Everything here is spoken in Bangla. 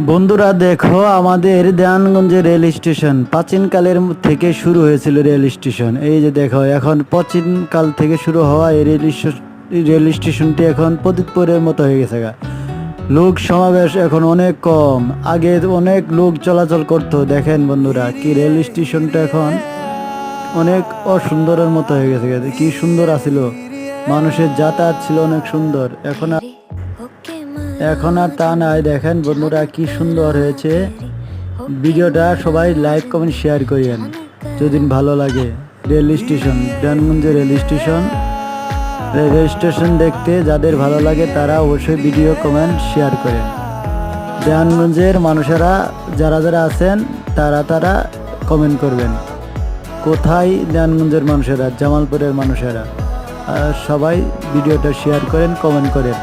বন্ধুরা, দেখো, আমাদের দেয়ানগঞ্জের রেল স্টেশন প্রাচীনকালের থেকে শুরু হয়েছিল রেল স্টেশন। এই যে দেখো, এখন প্রাচীনকাল থেকে শুরু হওয়া এই রেল রেল স্টেশনটি এখন প্রদীপপুরের মতো হয়ে গেছে লোক সমাবেশ এখন অনেক কম। আগে অনেক লোক চলাচল করতো। দেখেন বন্ধুরা, কি রেল স্টেশনটা এখন অনেক অসুন্দরের মতো হয়ে গেছে। কি সুন্দর আছিল। মানুষের যাতায়াত ছিল অনেক সুন্দর। এখন এখন আর তা নাই। দেখেন বন্ধুরা কি সুন্দর হয়েছে। ভিডিওটা সবাই লাইক, কমেন্ট, শেয়ার করিয়েন যদি ভালো লাগে, rail station Danganj rail station. Rail station দেখতে যাদের ভালো লাগে তারা অবশ্যই ভিডিও, কমেন্ট, শেয়ার করেন। দেয়ানগঞ্জের মানুষেরা যারা যারা আছেন তারা তারা কমেন্ট করবেন। কোথায় দেয়ানগঞ্জের মানুষেরা, জামালপুরের মানুষেরা? সবাই ভিডিওটা শেয়ার করেন, কমেন্ট করেন।